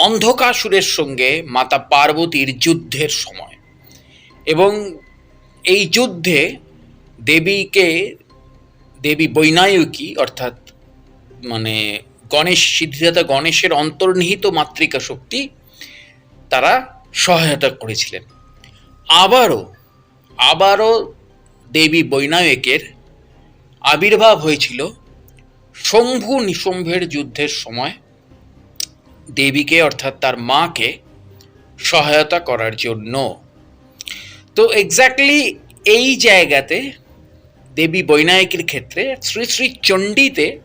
অন্ধকাসুরের সঙ্গে মাতা পার্বতীর যুদ্ধের সময়। এবং এই যুদ্ধে দেবীকে, দেবী বৈনায়কী, অর্থাৎ মানে গণেশ, সিদ্ধিদাতা গণেশের অন্তর্নিহিত মাতৃকা শক্তি, তারা সহায়তা করেছিলেন। আবারও আবারও দেবী বৈনায়কের আবির্ভাব হয়েছিল শম্ভু নিশম্ভের যুদ্ধের সময়। দেবীকে অর্থাৎ তার মাকে সহায়তা করার জন্য। তো এক্স্যাক্টলি এই জায়গাতে দেবী বৈনায়কের ক্ষেত্রে শ্রী শ্রী চণ্ডীতে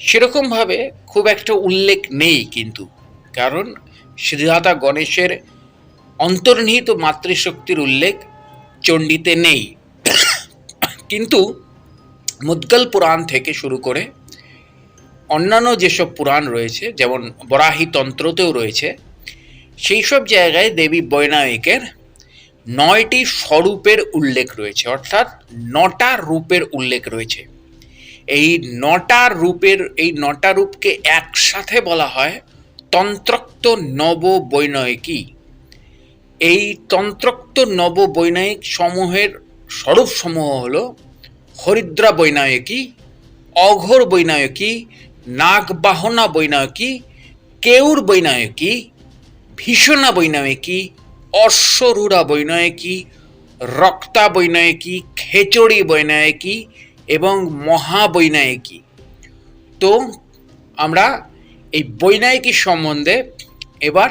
সেরকমভাবে খুব একটা উল্লেখ নেই কিন্তু। কারণ সিদ্ধাতা গণেশের অন্তর্নিহিত মাতৃশক্তির উল্লেখ চণ্ডীতে নেই। কিন্তু মুদ্গল পুরাণ থেকে শুরু করে অন্যান্য যেসব পুরাণ রয়েছে, যেমন বরাহি তন্ত্রতেও রয়েছে সেই সব জায়গায় দেবী বৈনায়কের নয়টি স্বরূপের উল্লেখ রয়েছে, অর্থাৎ নটা রূপের উল্লেখ রয়েছে। এই নটা রূপের, এই নটা রূপকে একসাথে বলা হয় তন্ত্রোক্ত নব বৈনয়িকী এই তন্ত্রোক্ত নব বৈনায়িক সমূহের স্বরূপ সমূহ হল হরিদ্রা বৈনায়কী, অঘোর বৈনায়কী নাগবাহনা বৈনায়কী, কেউর বৈনায়কী, ভীষণা বৈনায়কী, অশ্বরূঢ়া বৈনায়কী, রক্তা বৈনায়কী, খেচড়ি বৈনায়কী এবং মহা মহাবৈনায়কী তো আমরা এই বৈনায়কী সম্বন্ধে এবার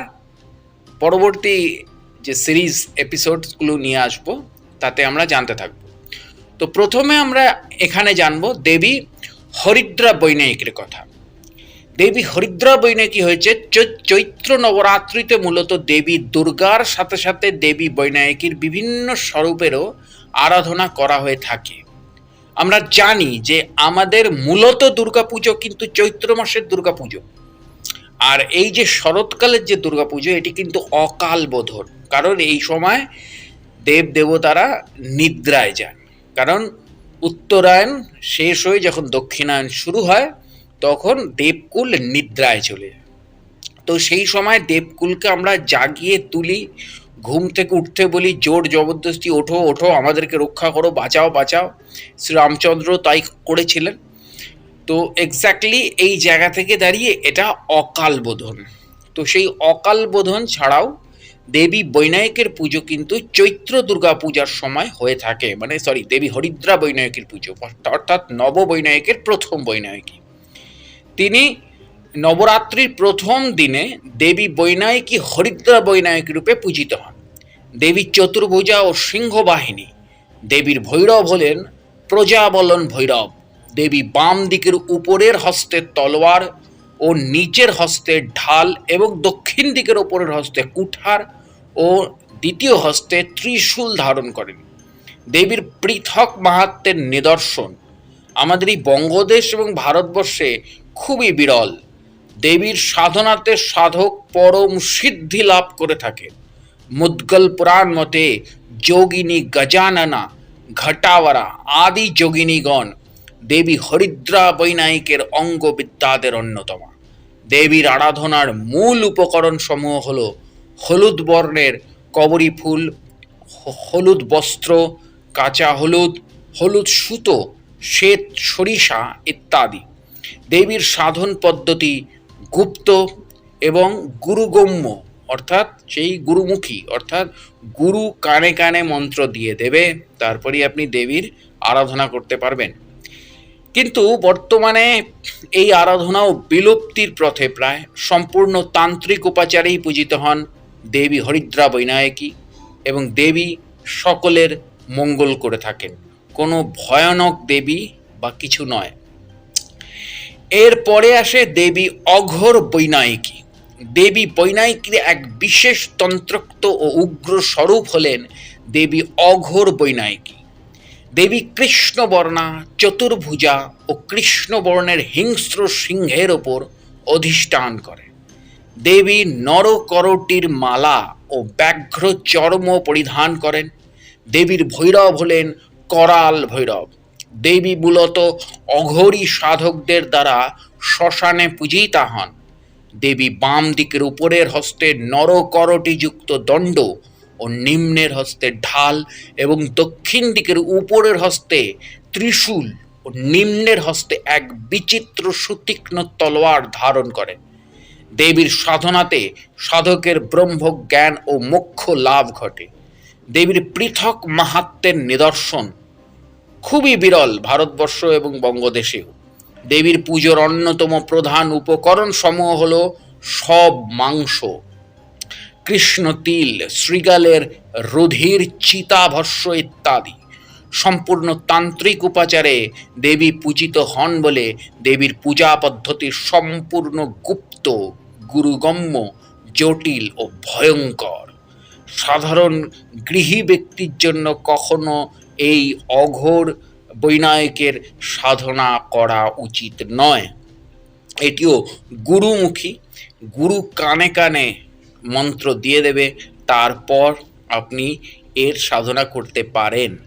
পরবর্তী যে সিরিজ এপিসোডসগুলো নিয়ে আসব, তাতে আমরা জানতে থাকব। তো প্রথমে আমরা এখানে জানব দেবী হরিদ্রা বৈনায়কের কথা। দেবী হরিদ্রা বৈনায়কী হয়েছে চৈত্র নবরাত্রিতে মূলত দেবী দুর্গার সাথে সাথে দেবী বৈনায়কীর বিভিন্ন স্বরূপেরও আরাধনা করা হয়ে থাকে। আমরা জানি যে আমাদের মূলত দুর্গাপুজো কিন্তু চৈত্র মাসের দুর্গাপুজো। আর এই যে শরৎকালের যে দুর্গাপুজো, এটি কিন্তু অকাল বোধন। কারণ এই সময় দেব দেবতারা নিদ্রায় যান। কারণ উত্তরায়ণ শেষ হয়ে যখন দক্ষিণায়ন শুরু হয়, তখন দেবকুল নিদ্রায় চলে যায়। তো সেই সময় দেবকুলকে আমরা জাগিয়ে তুলি, ঘুম থেকে উঠতে বলি, জোর জবরদস্তি, ওঠো ওঠো, আমাদেরকে রক্ষা করো, বাঁচাও বাঁচাও। শ্রীরামচন্দ্র তাই করেছিলেন। তো এক্স্যাক্টলি এই জায়গা থেকে দাঁড়িয়ে এটা অকাল বোধন। তো সেই অকাল বোধন ছাড়াও দেবী বৈনায়কের পুজো কিন্তু চৈত্র দুর্গা পূজার সময় হয়ে থাকে। মানে সরি দেবী হরিদ্রা বৈনায়কের পুজো, অর্থাৎ নব বৈনায়কের প্রথম বৈনায়কী। তিনি নবরাত্রির প্রথম দিনে দেবী বৈনায়কী হরিদ্রা বৈনায়কী রূপে পূজিত হন। দেবী চতুর্ভুজা ও সিংহবাহিনী, দেবীর ভৈরব হলেন প্রজাবলন ভৈরব। দেবী বাম দিকের উপরের হস্তে তলোয়ার ও নিচের হস্তে ঢাল এবং দক্ষিণ দিকের উপরের হস্তে কুঠার ও দ্বিতীয় হস্তে ত্রিশূল ধারণ করেন। দেবীর পৃথক মাহাত্মের নিদর্শন আমাদের এই বঙ্গদেশ এবং ভারতবর্ষে খুবই বিরল। দেবীর সাধনাতে সাধক পরম সিদ্ধি লাভ করে থাকে। মুদ্গল পুরাণ মতে যোগিনী গজাননা, ঘটাওয়ারা আদি যোগিনীগণ দেবী হরিদ্রা বৈনায়িকের অঙ্গ বিদ্যাদের অন্যতমা। দেবীর আরাধনার মূল উপকরণ সমূহ হল হলুদ বর্ণের কবরী ফুল, হলুদ বস্ত্র, কাঁচা হলুদ হলুদ সুতো, শ্বেত সরিষা ইত্যাদি। দেবীর সাধন পদ্ধতি গুপ্ত এবং গুরুগম্য, অর্থাৎ সেই গুরুমুখী, অর্থাৎ গুরু কানে কানে মন্ত্র দিয়ে দেবে, তারপরেই আপনি দেবীর আরাধনা করতে পারবেন। কিন্তু বর্তমানে এই আরাধনাও বিলুপ্তির পথে প্রায়, সম্পূর্ণ তান্ত্রিক উপাচারেই পূজিত হন। দেবী হরিদ্রা বৈনায়কী এবং দেবী সকলের মঙ্গল করে থাকেন। কোনো ভয়ানক দেবী বা কিছু নয়। এরপরে আসে দেবী অঘোর বৈনায়িকী। দেবী বৈনায়িকীর এক বিশেষ তন্ত্রোক্ত ও উগ্র স্বরূপ হলেন দেবী অঘোর বৈনায়িকী। দেবী কৃষ্ণবর্ণা, চতুর্ভুজা ও কৃষ্ণবর্ণের হিংস্র সিংহের ওপর অধিষ্ঠান করে। দেবী নরকরটির মালা ও ব্যাঘ্র চর্ম পরিধান করেন। দেবীর ভৈরব হলেন করাল ভৈরব। দেবী মূলত অঘরী সাধকদের দ্বারা শ্মশানে পূজিতা হন। দেবী বাম দিকের উপরের হস্তে নরকরটিযুক্ত দণ্ড ও নিম্নের হস্তে ঢাল এবং দক্ষিণ দিকের উপরের হস্তে ত্রিশূল ও নিম্নের হস্তে এক বিচিত্র সুতীক্ষ্ণ তলোয়ার ধারণ করেন। দেবীর সাধনাতে সাধকের ব্রহ্ম জ্ঞান ও মোক্ষ লাভ ঘটে। দেবীর পৃথক মাহাত্মের নিদর্শন খুবই বিরল ভারতবর্ষ এবং বঙ্গদেশেও। দেবীর পুজোর অন্যতম প্রধান উপকরণ সমূহ হল সব মাংস। কৃষ্ণ তিল শ্রীগালের রুধির, চিতাভস্য ইত্যাদি। সম্পূর্ণ তান্ত্রিক উপাচারে দেবী পূজিত হন বলে দেবীর পূজা পদ্ধতি সম্পূর্ণ গুপ্ত, গুরুগম্য, জটিল ও ভয়ঙ্কর। সাধারণ গৃহী ব্যক্তির জন্য কখনো এই অঘোর বৈনায়কের সাধনা করা উচিত নয়। এটিও গুরুমুখী, গুরু কানে কানে মন্ত্র দিয়ে দেবে, তারপর আপনি এর সাধনা করতে পারেন।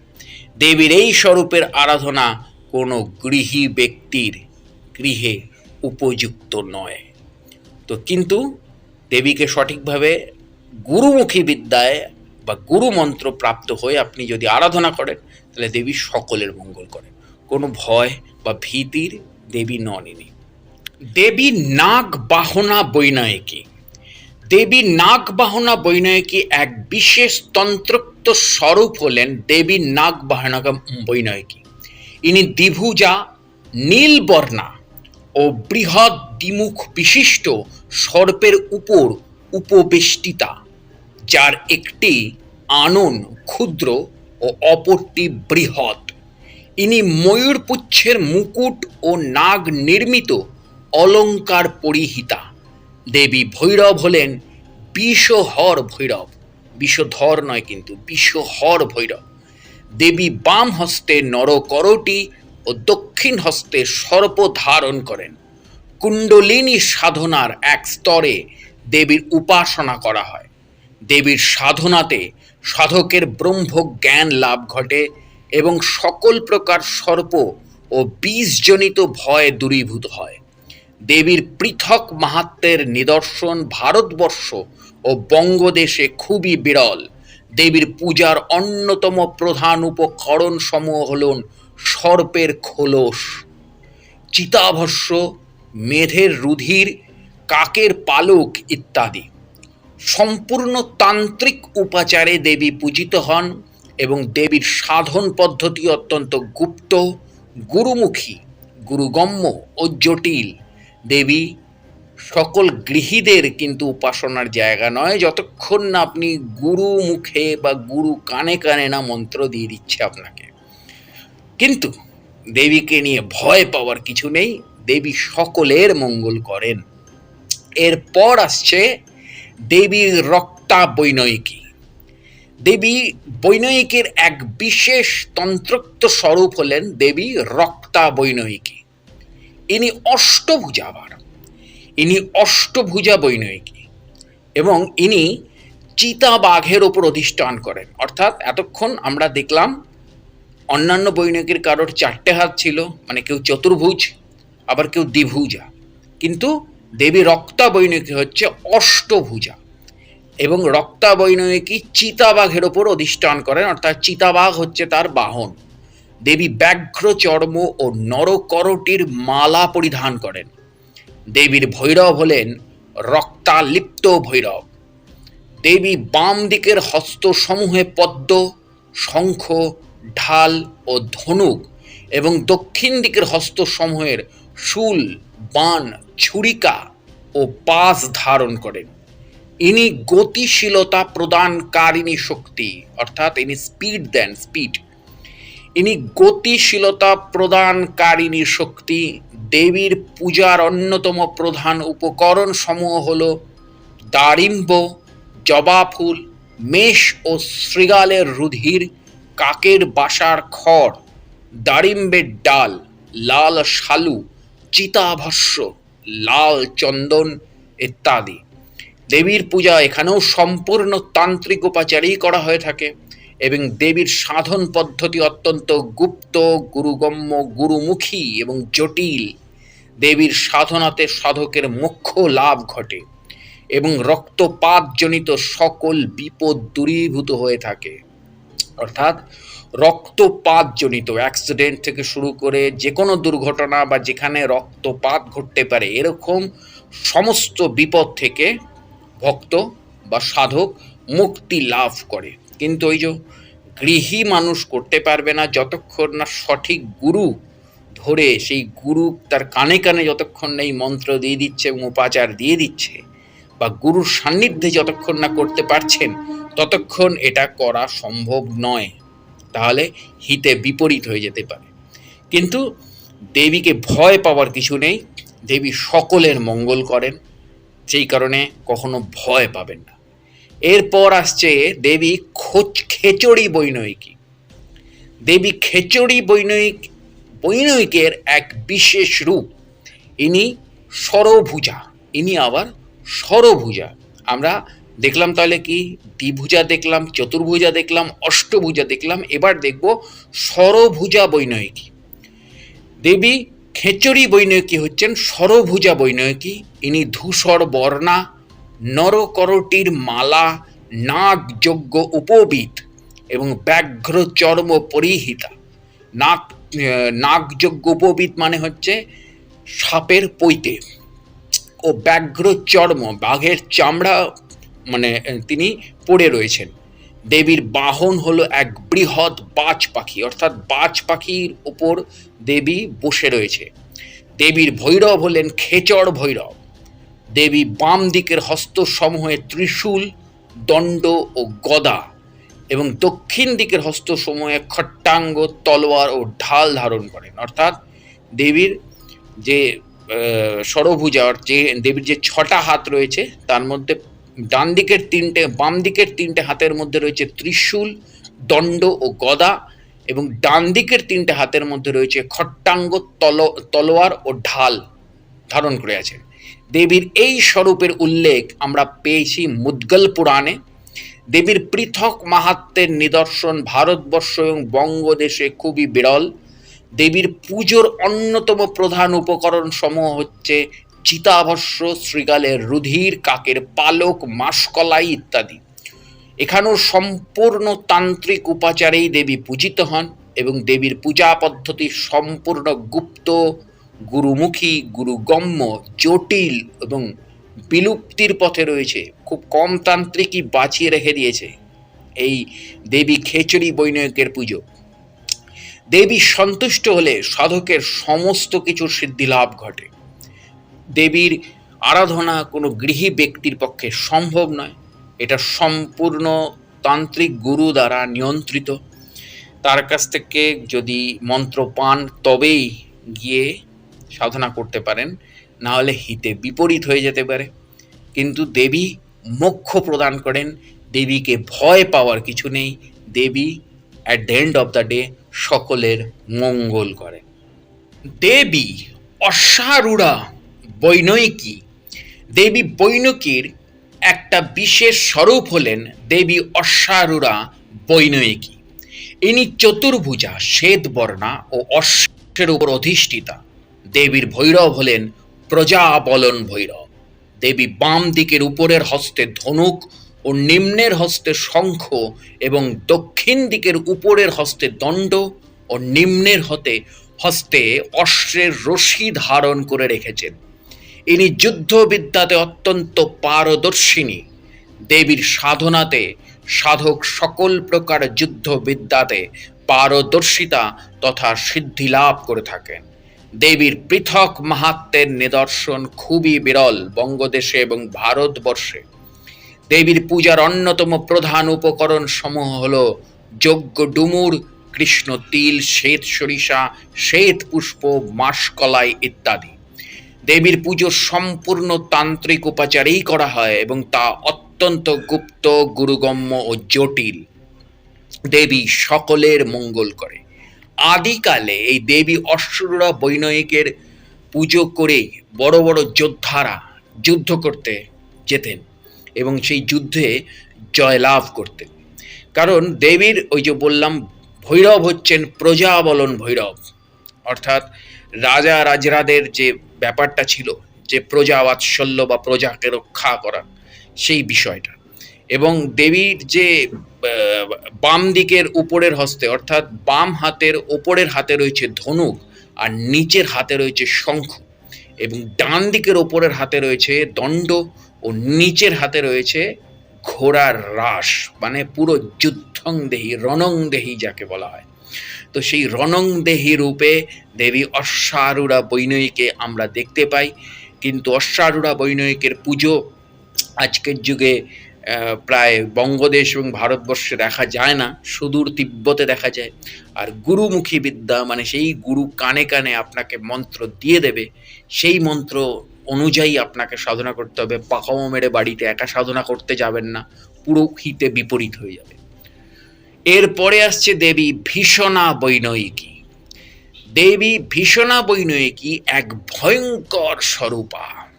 দেবীর এই স্বরূপের আরাধনা কোনো গৃহী ব্যক্তির গৃহে উপযুক্ত নয়। তো কিন্তু দেবীকে সঠিকভাবে গুরুমুখী বিদ্যায় বা গুরু মন্ত্র প্রাপ্ত হয়ে আপনি যদি আরাধনা করেন, তাহলে দেবী সকলের মঙ্গল করেন। কোনো ভয় বা ভীতির দেবী নন দেবী নাগ বাহনা বৈনায়কী। দেবী নাগ বাহনা বৈনায়কী এক বিশেষ তন্ত্রোক্ত স্বরূপ হলেন দেবী নাগ বাহনা বৈনায়কী। ইনি দ্বিভুজা, নীলবর্ণা ও বৃহৎ দ্বিমুখ বিশিষ্ট সর্পের উপর উপবেষ্টিতা, যার একটি আনন ক্ষুদ্র ও অপরটি বৃহৎ। ইনি ময়ূরপুচ্ছের মুকুট ও নাগ নির্মিত অলঙ্কার পরিহিতা। দেবী ভৈরব হলেন বিষহর ভৈরব। বিষধর নয় কিন্তু, বিষহর ভৈরব। দেবী বাম হস্তে নরকরটি ও দক্ষিণ হস্তে সর্প ধারণ করেন। কুণ্ডলিনী সাধনার এক স্তরে দেবীর উপাসনা করা হয়। দেবীর সাধনাতে সাধকের ব্রহ্ম জ্ঞান লাভ ঘটে এবং সকল প্রকার সর্প ও বীজজনিত ভয় দূরীভূত হয়। দেবীর পৃথক মাহাত্মের নিদর্শন ভারতবর্ষ ও বঙ্গদেশে খুবই বিরল। দেবীর পূজার অন্যতম প্রধান উপকরণ সমূহ হল সর্পের খোলস। চিতাভস্য মেধের রুধির, কাকের পালক ইত্যাদি। সম্পূর্ণ তান্ত্রিক উপাচারে দেবী পূজিত হন এবং দেবীর সাধন পদ্ধতি অত্যন্ত গুপ্ত, গুরুমুখী, গুরুগম্য ও জটিল। দেবী সকল গৃহীদের কিন্তু উপাসনার জায়গা নয়, যতক্ষণ না আপনি গুরু মুখে বা গুরু কানে কানে না মন্ত্র দিয়ে দিচ্ছে আপনাকে। কিন্তু দেবীকে নিয়ে ভয় পাওয়ার কিছু নেই, দেবী সকলের মঙ্গল করেন। এরপর আসছে দেবীর রক্তা বৈনয়িকী দেবী বৈনয়িকের এক বিশেষ তন্ত্রোক্ত স্বরূপ হলেন দেবী রক্তা বৈনয়িকী ইনি অষ্টভুজা আবার ইনি অষ্টভুজা বৈনয়িকী এবং ইনি চিতা বাঘের ওপর অধিষ্ঠান করেন। অর্থাৎ এতক্ষণ আমরা দেখলাম অন্যান্য বৈনয়িকের কারোর চারটে হাত ছিল মানে কেউ চতুর্ভুজ, আবার কেউ দ্বিভুজা। কিন্তু দেবী রক্তা বৈনয়িকী হচ্ছে অষ্টভুজা এবং রক্তা বৈনয়িকী চিতাবাঘের ওপর অধিষ্ঠান করেন, অর্থাৎ চিতাবাঘ হচ্ছে তার বাহন। দেবী ব্যাঘ্র চর্ম ও নরকরটির মালা পরিধান করেন। দেবীর ভৈরব হলেন রক্তালিপ্ত ভৈরব। দেবী বাম দিকের হস্তসমূহে পদ্ম, শঙ্খ, ঢাল ও ধনুক এবং দক্ষিণ দিকের হস্তসমূহের শুল, বান, ছুরিকা ও পাশ ধারণ করেন। ইনি গতিশীলতা প্রদানকারিণী শক্তি, অর্থাৎ ইনি স্পিড দেন স্পিড ইনি গতিশীলতা প্রদানকারিণী শক্তি দেবীর পূজার অন্যতম প্রধান উপকরণ সমূহ হল দারিম্ব, জবা ফুল, মেষ ও শৃগালের রুধির, কাকের বাসার খড়, দারিম্বের ডাল, লাল শালু চিতাভস্য লাল চন্দন ইত্যাদি। দেবীর পূজা এখানেও সম্পূর্ণ তান্ত্রিক উপাচারেই করা হয়ে থাকে এবং দেবীর সাধন পদ্ধতি অত্যন্ত গুপ্ত, গুরুগম্য, গুরুমুখী এবং জটিল। দেবীর সাধনাতে সাধকের মোক্ষ লাভ ঘটে এবং রক্তপাতজনিত সকল বিপদ দূরীভূত হয়ে থাকে। অর্থাৎ রক্তপাতজনিত অ্যাক্সিডেন্ট থেকে শুরু করে যে কোনো দুর্ঘটনা বা যেখানে রক্তপাত ঘটতে পারে, এরকম সমস্ত বিপদ থেকে ভক্ত বা সাধক মুক্তি লাভ করে। কিন্তু ওই যে গৃহী মানুষ করতে পারবে না, যতক্ষণ না সঠিক গুরু ধরে সেই গুরু তার কানে কানে যতক্ষণ না এই মন্ত্র দিয়ে দিচ্ছে এবং উপাচার দিয়ে দিচ্ছে বা গুরুর সান্নিধ্যে যতক্ষণ না করতে পারছেন, ততক্ষণ এটা করা সম্ভব নয়। তাহলে হিতে বিপরীত হয়ে যেতে পারে। কিন্তু দেবীকে ভয় পাওয়ার কিছু নেই। দেবী সকলের মঙ্গল করেন সেই কারণে কখনো ভয় পাবেন না। এরপর আসছে দেবী খোঁচ খেচড়ি বৈনয়িকী। দেবী খেচড়ি বৈনয়িক বৈনয়িকের এক বিশেষ রূপ। ইনি সরভুজা ইনি আবার সরভুজা আমরা দেখলাম তাহলে কি? দ্বিভুজা দেখলাম, চতুর্ভুজা দেখলাম, অষ্টভুজা দেখলাম, এবার দেখব সরভুজা বৈনয়িকী দেবী খেচড়ি বৈনয়িকী হচ্ছেন সরভুজা বৈনয়িকী ইনি ধূসর বর্ণা, নরকরটির মালা, নাগযজ্ঞ উপবিত এবং ব্যাঘ্র চর্ম পরিহিতা। নাগ নাগযজ্ঞ উপবিত মানে হচ্ছে সাপের পৈতে ও ব্যাঘ্র চর্ম, বাঘের চামড়া মানে তিনি পড়ে রয়েছেন। দেবীর বাহন হলো এক বৃহৎ বাজ পাখি, অর্থাৎ বাজ পাখির ওপর দেবী বসে রয়েছে। দেবীর ভৈরব হলেন খেচর ভৈরব। দেবী বাম দিকের হস্তসমূহে ত্রিশূল, দণ্ড ও গদা। এবং দক্ষিণ দিকের হস্তসমূহে খট্টাঙ্গ, তলোয়ার ও ঢাল ধারণ করেন। অর্থাৎ দেবীর যে ষড়ভুজার যে, দেবীর যে ছটা হাত রয়েছে, তার মধ্যে ডান দিকের তিনটে বাম দিকের তিনটে হাতের মধ্যে রয়েছে ত্রিশূল, দণ্ড ও গদা এবং ডান দিকের তিনটে হাতের মধ্যে রয়েছে খট্টাঙ্গ, তল, তলোয়ার ও ঢাল ধারণ করে আছেন। দেবীর এই স্বরূপের উল্লেখ আমরা পেয়েছি মুদ্গল পুরাণে। দেবীর পৃথক মাহাত্মের নিদর্শন ভারতবর্ষ এবং বঙ্গদেশে খুবই বিরল। দেবীর পুজোর অন্যতম প্রধান উপকরণ সমূহ হচ্ছে চিতাভস্য শ্রীগালের রুধির, কাকের পালক, মাসকলাই ইত্যাদি। এখানেও সম্পূর্ণ তান্ত্রিক উপাচারেই দেবী পূজিত হন এবং দেবীর পূজা পদ্ধতি সম্পূর্ণ গুপ্ত, গুরুমুখী, গুরুগম্য, জটিল এবং বিলুপ্তির পথে রয়েছে। খুব কম তান্ত্রিকই বাঁচিয়ে রেখে দিয়েছে এই দেবী খেচড়ি বৈনয়িকের পুজো। দেবী সন্তুষ্ট হলে সাধকের সমস্ত কিছু সিদ্ধি লাভ ঘটে। দেবীর আরাধনা কোনো গৃহী ব্যক্তির পক্ষে সম্ভব নয়। এটা সম্পূর্ণ তান্ত্রিক গুরু দ্বারা নিয়ন্ত্রিত। তার কাছ থেকে যদি মন্ত্র পান, তবেই গিয়ে সাধনা করতে পারেন। না হলে হিতে বিপরীত হয়ে যেতে পারে। কিন্তু দেবী মোক্ষ প্রদান করেন, দেবীকে ভয় পাওয়ার কিছু নেই। দেবী at the end of the day সকলের মঙ্গল করেন দেবী অশ্বারূঢ়া বৈনয়িকী। দেবী বৈনকীর একটা বিশেষ স্বরূপ হলেন দেবী অশ্বারূঢ়া বৈনয়িকী। ইনি চতুর্ভুজা, শ্বেতবর্ণা ও অশ্বের উপর অধিষ্ঠিতা। দেবীর ভৈরব হলেন প্রজাবলন ভৈরব। দেবী বাম দিকের উপরের হস্তে ধনুক ও নিম্নের হস্তে শঙ্খ এবং দক্ষিণ দিকের উপরের হস্তে দণ্ড ও নিম্নের হতে হস্তে অশ্বের রশি ধারণ করে রেখেছেন। ইনি যুদ্ধবিদ্যাতে অত্যন্ত পারদর্শিনী। দেবীর সাধনাতে সাধক সকল প্রকার যুদ্ধবিদ্যাতে পারদর্শিতা তথা সিদ্ধি লাভ করে থাকেন। দেবীর পৃথক মাহাত্মের নিদর্শন খুবই বিরল বঙ্গদেশে এবং ভারতবর্ষে। দেবীর পূজার অন্যতম প্রধান উপকরণ সমূহ হল যজ্ঞ ডুমুর, কৃষ্ণ তিল, শ্বেত সরিষা, শ্বেত পুষ্প, মাসকলাই ইত্যাদি। দেবীর পুজো সম্পূর্ণ তান্ত্রিক উপাচারেই করা হয় এবং তা অত্যন্ত গুপ্ত, গুরুগম্য ও জটিল। দেবী সকলের মঙ্গল করে। আদিকালে এই দেবী অশ্বরা বৈনয়িকের পুজো করেই বড় বড় যোদ্ধারা যুদ্ধ করতে যেতেন এবং সেই যুদ্ধে জয়লাভ করতেন। কারণ দেবীর ওই যে বললাম, ভৈরব হচ্ছেন প্রজাবলন ভৈরব। অর্থাৎ রাজা রাজরাদের যে ব্যাপারটা ছিল, যে প্রজা বাৎসল্য বা প্রজাকে রক্ষা করা, সেই বিষয়টা। এবং দেবীর যে বাম দিকের উপরের হস্তে, অর্থাৎ বাম হাতের ওপরের হাতে রয়েছে ধনুক আর নিচের হাতে রয়েছে শঙ্খ এবং ডান দিকের ওপরের হাতে রয়েছে দণ্ড ও নিচের হাতে রয়েছে ঘোড়ার রাস মানে পুরো যুদ্ধং দেহি, রণং দেহি যাকে বলা হয়। তো সেই রণং দেহি রূপে দেবী অশ্বারূঢ়া বৈনয়ীকে আমরা দেখতে পাই। কিন্তু অশ্বারূঢ়া বৈনয়িকের পুজো আজকের যুগে প্রায় বঙ্গদেশ এবং ভারতবর্ষে দেখা যায় না, সুদূর তিব্বতে দেখা যায়। আর গুরুমুখী বিদ্যা মানে সেই গুরু কানে কানে আপনাকে মন্ত্র দিয়ে দেবে, সেই মন্ত্র অনুযায়ী আপনাকে সাধনা করতে হবে। পাকামো মেরে বাড়িতে একা সাধনা করতে যাবেন না পুরো হিতে বিপরীত হয়ে যাবে। এরপরে আসছে দেবী ভীষণা বৈনয়িকী। দেবী ভীষণা বৈনয়িকী এক ভয়ঙ্কর স্বরূপা।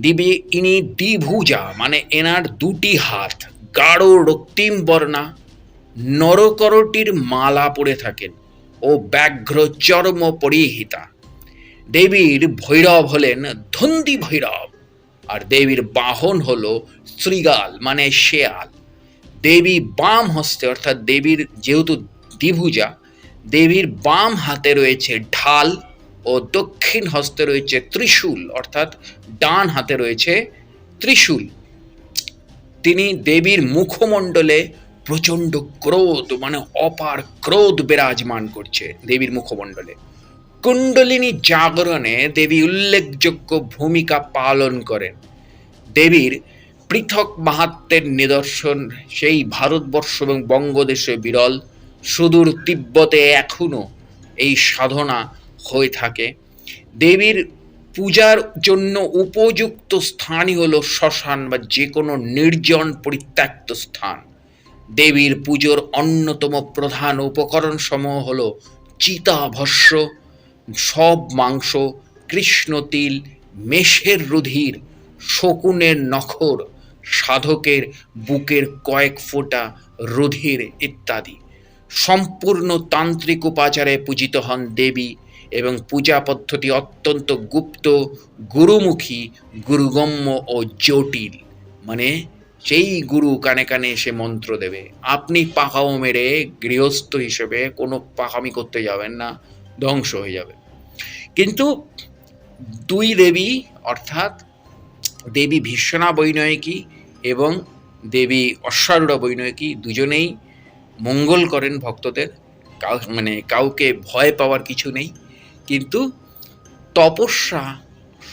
দেবী ইনি দ্বিভুজা মানে এনার দুটি হাত। গাঢ় রক্তিম বর্ণা। নরকরটির মালা পরে থাকেন ও ব্যাঘ্র চর্ম পরিহিতা। দেবীর ভৈরব হলেন ধন্দি ভৈরব, আর দেবীর বাহন হল শ্রীগাল মানে শেয়াল। দেবী বাম হস্তে, অর্থাৎ দেবীর যেহেতু দ্বিভুজা, দেবীর বাম হাতে রয়েছে ঢাল ও দক্ষিণ হস্তে রয়েছে ত্রিশূল, অর্থাৎ ডান হাতে রয়েছে ত্রিশূল। তিনি দেবীর মুখমণ্ডলে প্রচণ্ড ক্রোধ মানে অপার ক্রোধ বিরাজমান করছে দেবীর মুখমণ্ডলে। কুণ্ডলিনী জাগরণে দেবী উল্লেখযোগ্য ভূমিকা পালন করেন। দেবীর পৃথক মাহাত্মের নিদর্শন সেই ভারতবর্ষ এবং বঙ্গদেশে বিরল। সুদূর তিব্বতে এখনও এই সাধনা হয়ে থাকে। দেবীর পূজার জন্য উপযুক্ত স্থানই হলো শ্মশান বা যে কোনো নির্জন পরিত্যক্ত স্থান। দেবীর পুজোর অন্যতম প্রধান উপকরণ সমূহ হল চিতাভস্য সব মাংস কৃষ্ণতিল মেষের রুধির, শকুনের নখর, সাধকের বুকের কয়েক ফোঁটা রুধির ইত্যাদি। সম্পূর্ণ তান্ত্রিক উপাচারে পূজিত হন দেবী এবং পূজা পদ্ধতি অত্যন্ত গুপ্ত, গুরুমুখী, গুরুগম্য ও জটিল। মানে সেই গুরু কানে কানে এসে মন্ত্র দেবে। আপনি পাকাও মেরে গৃহস্থ হিসেবে কোনো পাকামি করতে যাবেন না, ধ্বংস হয়ে যাবে। কিন্তু দুই দেবী, অর্থাৎ দেবী ভীষণা বৈনয়িকী এবং দেবী অশ্বারূঢ়া বৈনয়িকী দুজনেই মঙ্গল করেন ভক্তদের। মানে কাউকে ভয় পাওয়ার কিছু নেই। কিন্তু তপস্যা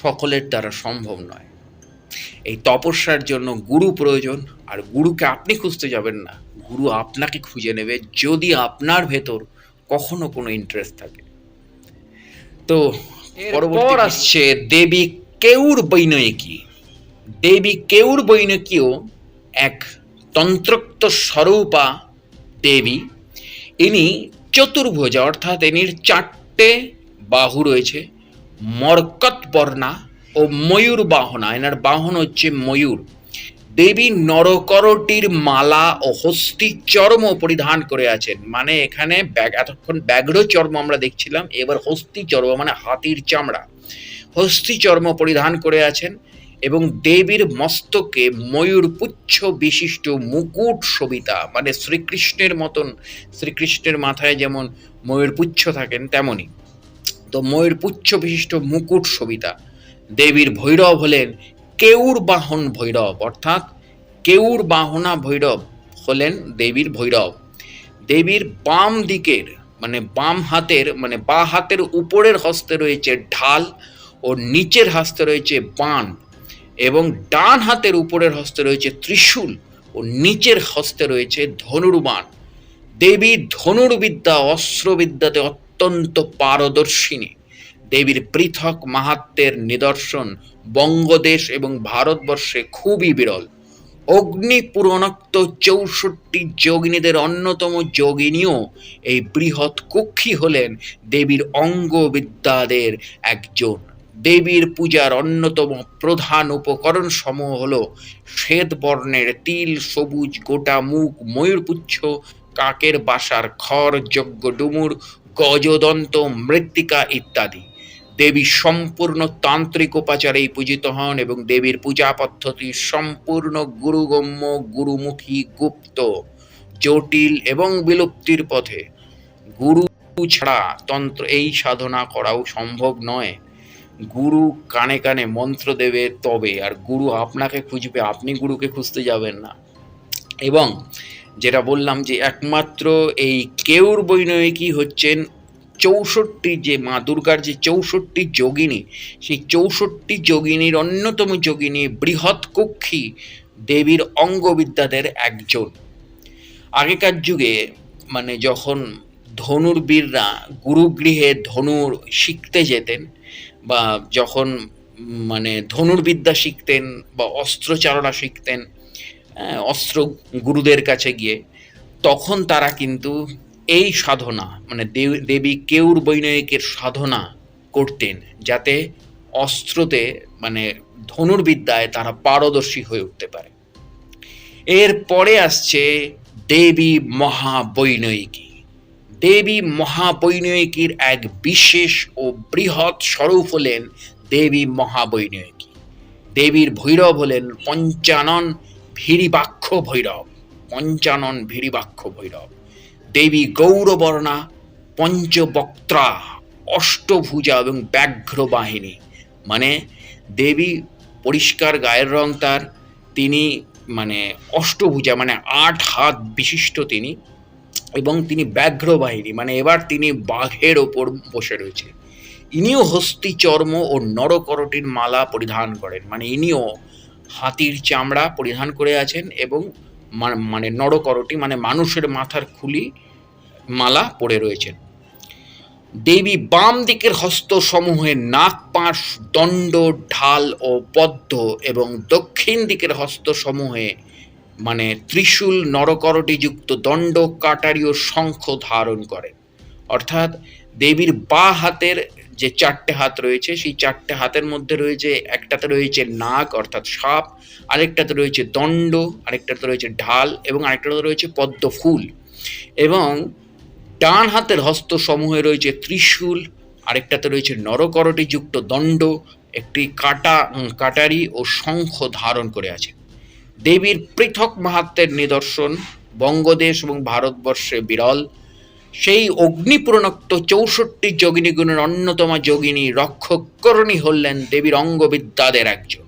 সকলের দ্বারা সম্ভব নয়। এই তপস্যার জন্য গুরু প্রয়োজন আর গুরুকে আপনি খুঁজতে যাবেন না। গুরু আপনাকে খুঁজে নেবে যদি আপনার ভেতর কখনো কোনো ইন্টারেস্ট থাকে। তো পরবর্তী আসছে দেবী কেউর বৈনয়িকী। দেবী কেউর বৈনকীয় এক তন্ত্রোক্ত স্বরূপা দেবী। ইনি চতুর্ভুজা অর্থাৎ ইনির চারটে বাহু রয়েছে, মরকত বর্ণা ও ময়ূর বাহনা। এনার বাহন হচ্ছে ময়ূর। দেবী নরকরটির মালা ও হস্তি চর্ম পরিধান করে আছেন। মানে এখানে এতক্ষণ ব্যাঘ্র চর্ম আমরা দেখছিলাম, এবার হস্তি চর্ম মানে হাতির চামড়া। হস্তি চর্ম পরিধান করে আছেন এবং দেবীর মস্তকে ময়ূর পুচ্ছ বিশিষ্ট মুকুট সবিতা মানে শ্রীকৃষ্ণের মতন, শ্রীকৃষ্ণের মাথায় যেমন ময়ূর পুচ্ছ থাকেন, তেমনই। ময়ূর পুচ্ছ বিশিষ্ট মুকুট সবিতা। দেবীর ভৈরব হলেন কেউর বাহন ভৈরব, অর্থাৎ কেউর বাহনা ভৈরব হলেন দেবীর ভৈরব। দেবীর বাম দিকের মানে বাম হাতের মানে বা হাতের উপরের হস্তে রয়েছে ঢাল ও নিচের হস্তে রয়েছে বান এবং ডান হাতের উপরের হস্তে রয়েছে ত্রিশূল ও নিচের হস্তে রয়েছে ধনুর্বাণ। দেবী ধনুর্বিদ্যা, অস্ত্রবিদ্যাতে অত্যন্ত পারদর্শিনী। দেবীর পৃথক মাহাত্মের নিদর্শন বঙ্গদেশ এবং ভারতবর্ষে খুবই বিরল। অগ্নি পুরনোক্ত চৌষট্টি যোগিনীদের অন্যতম যোগিনীও এই বৃহৎ কক্ষী হলেন দেবীর অঙ্গবিদ্যাদের একজন। দেবীর পূজার অন্যতম প্রধান উপকরণ সমূহ হল শ্বেত বর্ণের তিল, সবুজ গোটা মুখ, ময়ূরপুচ্ছ, কাকের বাসার খড় যজ্ঞ ডুমুর গজদন্ত, মৃত্তিকা ইত্যাদি। দেবী সম্পূর্ণ তান্ত্রিক উপাচারেই পূজিত হন এবং দেবীর পূজা পদ্ধতি সম্পূর্ণ গুরুগম্য, গুরুমুখী, গুপ্ত, জটিল এবং বিলুপ্তির পথে। গুরু ছাড়া তন্ত্র এই সাধনা করাও সম্ভব নয়। গুরু কানে কানে মন্ত্র দেবে তবে, আর গুরু আপনাকে খুঁজবে, আপনি গুরুকে খুঁজতে যাবেন না। এবং যেটা বললাম যে একমাত্র এই কেউর বৈনয়িকী হচ্ছেন চৌষট্টি যে মা দুর্গার যে চৌষট্টি যোগিনী, সেই চৌষট্টি যোগিনীর অন্যতম যোগিনী বৃহৎ কক্ষী দেবীর অঙ্গবিদ্যাদের একজন। আগেকার যুগে মানে যখন ধনুর্বীররা গুরুগৃহে ধনুর শিখতে যেতেন বা যখন মানে ধনুর্বিদ্যা শিখতেন বা অস্ত্রচারণা শিখতেন অস্ত্র গুরুদের কাছে গিয়ে, তখন তারা কিন্তু এই সাধনা মানে দেব- কেউর বৈনয়িকের সাধনা করতেন, যাতে অস্ত্রতে মানে ধনুর্বিদ্যায় তারা পারদর্শী হয়ে উঠতে পারে। এরপরে আসছে দেবী মহাবৈনয়িকী। দেবী মহাবৈনয়িকীর এক বিশেষ ও বৃহৎ স্বরূপ হলেন দেবী মহাবৈনয়িকী। দেবীর ভৈরব হলেন পঞ্চানন ভীরিবাক্ষ ভৈরব, পঞ্চানন ভীরিবাক্ষ ভৈরব। দেবী গৌরবর্ণা পঞ্চবক্ত্রা, অষ্টভুজা এবং ব্যাঘ্র বাহিনী। মানে দেবী পরিষ্কার গায়ের রং তার, তিনি মানে অষ্টভুজা মানে আট হাত বিশিষ্ট তিনি এবং তিনি ব্যাঘ্র বাহিনী। মানে এবার তিনি বাঘের ওপর বসে রয়েছে। ইনিও হস্তি চর্ম ও নরকরটির মালা পরিধান করেন। মানে ইনিও হাতির চামড়া পরিধান করে আছেন এবং মানে নরকরটি মানে মানুষের মাথার খুলি, মালা পরে রয়েছেন। দেবী বাম দিকের হস্তসমূহে নাক, পাশ, দণ্ড, ঢাল ও পদ্ম এবং দক্ষিণ দিকের হস্তসমূহে মানে ত্রিশূল নরকরটিযুক্ত দণ্ড, কাটারি ও শঙ্খ ধারণ করেন। অর্থাৎ দেবীর বা হাতের যে চারটে হাত রয়েছে, সেই চারটে হাতের মধ্যে রয়েছে, একটাতে রয়েছে নাক, অর্থাৎ সাপ, আরেকটাতে রয়েছে দণ্ড, আরেকটাতে রয়েছে ঢাল, এবং আরেকটাতে রয়েছে পদ্ম ফুল। এবং ডান হাতের হস্তসমূহে রয়েছে ত্রিশূল, আরেকটাতে রয়েছে নরকরটিযুক্ত দণ্ড, একটি কাটা কাটারি ও শঙ্খ ধারণ করে আছে। দেবীর পৃথক মাহাত্মের নিদর্শন বঙ্গদেশ এবং ভারতবর্ষে বিরল। সেই অগ্নিপ্রণক্ত চৌষট্টি যোগিনীগুণের অন্যতম যোগিনী রক্ষকরণী হলেন দেবীর অঙ্গবিদ্যাদের একজন।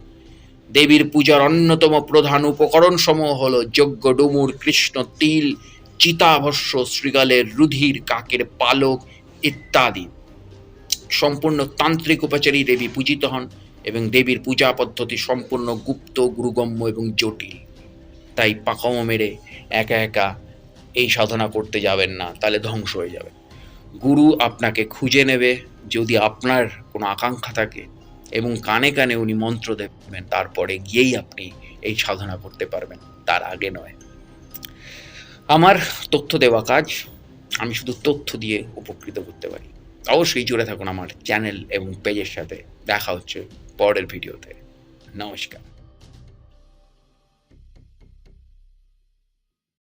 দেবীর পূজার অন্যতম প্রধান উপকরণ সমূহ হল যজ্ঞ, ডুমুর, কৃষ্ণ, তিল চিতাভস্য শ্রীগালের রুধির, কাকের পালক ইত্যাদি। সম্পূর্ণ তান্ত্রিক উপাচারী দেবী পূজিত হন এবং দেবীর পূজা পদ্ধতি সম্পূর্ণ গুপ্ত, গুরুগম্য এবং জটিল। তাই পাকামো মেরে একা একা এই সাধনা করতে যাবেন না, তাহলে ধ্বংস হয়ে যাবে। গুরু আপনাকে খুঁজে নেবে, যদি আপনার কোনো আকাঙ্ক্ষা থাকে, এবং কানে কানে উনি মন্ত্র দেবেন, তারপরে গিয়েই আপনি এই সাধনা করতে পারবেন, তার আগে নয়। আমার তথ্য দেওয়া কাজ, আমি শুধু তথ্য দিয়ে উপকৃত করতে পারি। অবশ্যই জুড়ে থাকুন আমার চ্যানেল এবং পেজের সাথে। দেখা হচ্ছে পরের ভিডিওতে। নমস্কার।